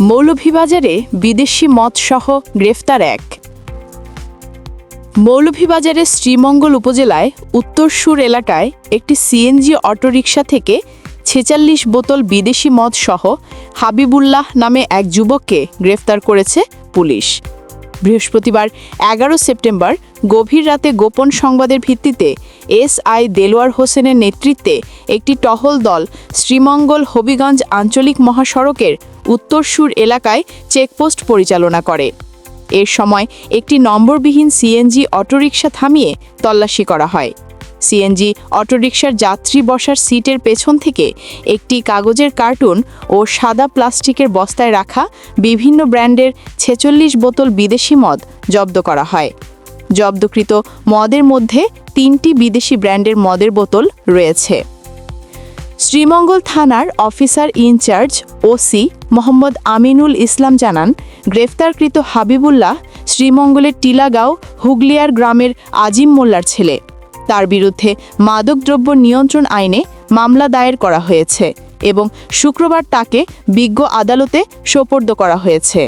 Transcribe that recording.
মৌলভীবাজারে বিদেশি মদসহ গ্রেফতার এক। মৌলভীবাজারের শ্রীমঙ্গল উপজেলায় উত্তরসুর এলাকায় একটি সিএনজি অটোরিকশা থেকে ছেচাল্লিশ বোতল বিদেশি মদ সহ হাবিবুল্লাহ নামে এক যুবককে গ্রেফতার করেছে পুলিশ। বৃহস্পতিবার এগারো সেপ্টেম্বর গভীর রাতে গোপন সংবাদের ভিত্তিতে এসআই দেলোয়ার হোসেনের নেতৃত্বে একটি টহল দল শ্রীমঙ্গল হবিগঞ্জ আঞ্চলিক মহাসড়কের উত্তরসুর এলাকায় চেকপোস্ট পরিচালনা করে। এর সময় একটি নম্বরবিহীন সিএনজি অটোরিকশা থামিয়ে তল্লাশি করা হয়। সিএনজি অটোরিকশার যাত্রী বসার সিটের পেছন থেকে একটি কাগজের কার্টুন ও সাদা প্লাস্টিকের বস্তায় রাখা বিভিন্ন ব্র্যান্ডের ছেচল্লিশ বোতল বিদেশি মদ জব্দ করা হয়। জব্দকৃত মদের মধ্যে তিনটি বিদেশি ব্র্যান্ডের মদের বোতল রয়েছে। শ্রীমঙ্গল থানার officer in charge OC Mohammad Aminul Islam জানান, গ্রেফতারকৃত হাবিবুল্লাহ শ্রীমঙ্গলের টিলাগাঁও হুগলিয়ার গ্রামের আজিম মোল্লার ছেলে। তার বিরুদ্ধে মাদকদ্রব্য নিয়ন্ত্রণ আইনে মামলা দায়ের করা হয়েছে এবং শুক্রবার তাকে বিজ্ঞ আদালতে সোপর্দ করা হয়েছে।